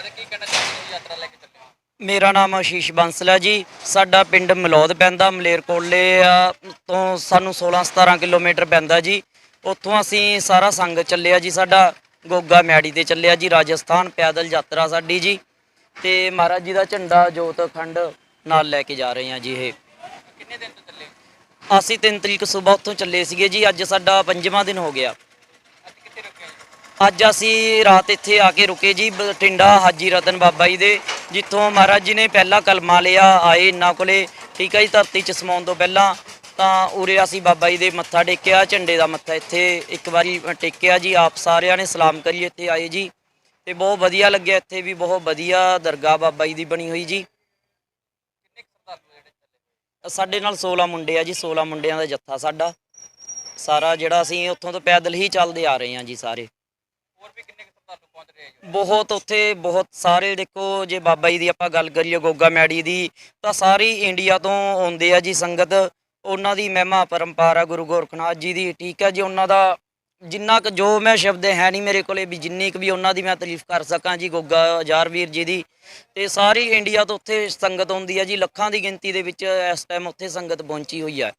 ਬਾਰੇ ਕੀ ਕਹਿਣਾ ਚਾਹੁੰਦੇ ਹੋ ਯਾਤਰਾ ਲੈ ਕੇ ਚੱਲੇ ਹੋ ਮੇਰਾ ਨਾਮ ਆਸ਼ੀਸ਼ ਬੰਸਲ ਜੀ। ਸਾਡਾ ਪਿੰਡ ਮਲੌਦ ਪੈਂਦਾ ਮਲੇਰਕੋਟਲੇ ਆ, ਤੋਂ ਸਾਨੂੰ 16 17 ਕਿਲੋਮੀਟਰ ਪੈਂਦਾ ਜੀ। ਉੱਥੋਂ ਅਸੀਂ ਸਾਰਾ ਸੰਗ ਚੱਲਿਆ ਜੀ ਸਾਡਾ ਗੋਗਾ ਮੈੜੀ ਤੇ ਚੱਲਿਆ ਜੀ ਰਾਜਸਥਾਨ ਪੈਦਲ ਯਾਤਰਾ ਸਾਡੀ ਜੀ। ਤੇ ਮਹਾਰਾਜ ਜੀ ਦਾ ਝੰਡਾ ਜੋਤ ਅਖੰਡ ਨਾਲ ਲੈ ਕੇ ਜਾ ਰਹੇ ਹਾਂ ਜੀ ਇਹ। ਕਿੰਨੇ ਦਿਨ ਤੋਂ ਚੱਲੇ? ਅਸੀਂ 3 ਤਰੀਕ ਸਵੇਰ ਉੱਥੋਂ ਚੱਲੇ ਸੀਗੇ ਜੀ ਅੱਜ ਸਾਡਾ ਪੰਜਵਾਂ ਦਿਨ ਹੋ ਗਿਆ। ਅੱਜ ਅਸੀਂ ਰਾਤ ਇੱਥੇ ਆ ਕੇ ਰੁਕੇ ਜੀ ਬਠਿੰਡਾ ਹਾਜੀ ਰਤਨ ਬਾਬਾ ਜੀ ਦੇ, ਜਿੱਥੋਂ ਮਹਾਰਾਜ ਜੀ ਨੇ ਪਹਿਲਾ ਕਲਮਾ ਲਿਆ, ਆਏ ਇਹਨਾਂ ਕੋਲੇ। ਠੀਕ ਹੈ ਜੀ, ਧਰਤੀ ਚ ਸਮਾਉਣ ਤੋਂ ਪਹਿਲਾਂ ਤਾਂ ਉਰੇ ਅਸੀਂ ਬਾਬਾ ਜੀ ਦੇ ਮੱਥਾ ਟੇਕਿਆ, ਝੰਡੇ ਦਾ ਮੱਥਾ ਇੱਥੇ ਇੱਕ ਵਾਰੀ ਟੇਕਿਆ ਜੀ, ਆਪ ਸਾਰਿਆਂ ਨੇ ਸਲਾਮ ਕਰੀ ਇੱਥੇ ਆਏ ਜੀ। ਤੇ ਬਹੁਤ ਵਧੀਆ ਲੱਗਿਆ ਇੱਥੇ ਵੀ, ਬਹੁਤ ਵਧੀਆ ਦਰਗਾਹ ਬਾਬਾ ਜੀ ਦੀ ਬਣੀ ਹੋਈ ਜੀ। ਸਾਡੇ ਨਾਲ 16 ਮੁੰਡੇ ਆ ਜੀ 16 ਮੁੰਡਿਆਂ ਦਾ ਜੱਥਾ ਸਾਡਾ। ਸਾਰਾ ਜਿਹੜਾ ਅਸੀਂ ਉੱਥੋਂ ਤੋਂ ਪੈਦਲ ਹੀ ਚੱਲਦੇ ਆ ਰਹੇ ਹਾਂ ਜੀ ਸਾਰੇ। ਹੋਰ ਵੀ ਕਿੰਨੇ ਸ਼ਰਧਾਲੂ ਪਹੁੰਚ ਰਹੇ ਹੋ ਬਹੁਤ ਉੱਥੇ ਬਹੁਤ ਸਾਰੇ ਦੇਖੋ, ਜੇ ਬਾਬਾ ਜੀ ਦੀ ਆਪਾਂ ਗੱਲ ਕਰੀਏ, ਗੋਗਾ ਮੈੜੀ ਦੀ, ਤਾਂ ਸਾਰੀ ਇੰਡੀਆ ਤੋਂ ਆਉਂਦੇ ਆ ਜੀ ਸੰਗਤ। ਉਹਨਾਂ ਦੀ ਮਹਿਮਾ ਪਰੰਪਰਾ ਗੁਰੂ ਗੋਰਖਨਾਥ ਜੀ ਦੀ, ਠੀਕ ਹੈ ਜੀ, ਉਹਨਾਂ ਦਾ ਜਿੰਨਾ ਕੁ ਜੋ ਮੈਂ ਸ਼ਬਦ ਹੈ ਨਹੀਂ ਮੇਰੇ ਕੋਲੇ, ਵੀ ਜਿੰਨੀ ਕੁ ਵੀ ਉਹਨਾਂ ਦੀ ਮੈਂ ਤਾਰੀਫ ਕਰ ਸਕਾਂ ਜੀ, ਗੋਗਾ ਹਜ਼ਾਰ ਵੀਰ ਜੀ ਦੀ। ਤੇ ਸਾਰੀ ਇੰਡੀਆ ਤੋਂ ਉੱਥੇ ਸੰਗਤ ਆਉਂਦੀ ਹੈ ਜੀ, ਲੱਖਾਂ ਦੀ ਗਿਣਤੀ ਦੇ ਵਿੱਚ ਇਸ ਟਾਈਮ ਉੱਥੇ ਸੰਗਤ ਪਹੁੰਚੀ ਹੋਈ ਹੈ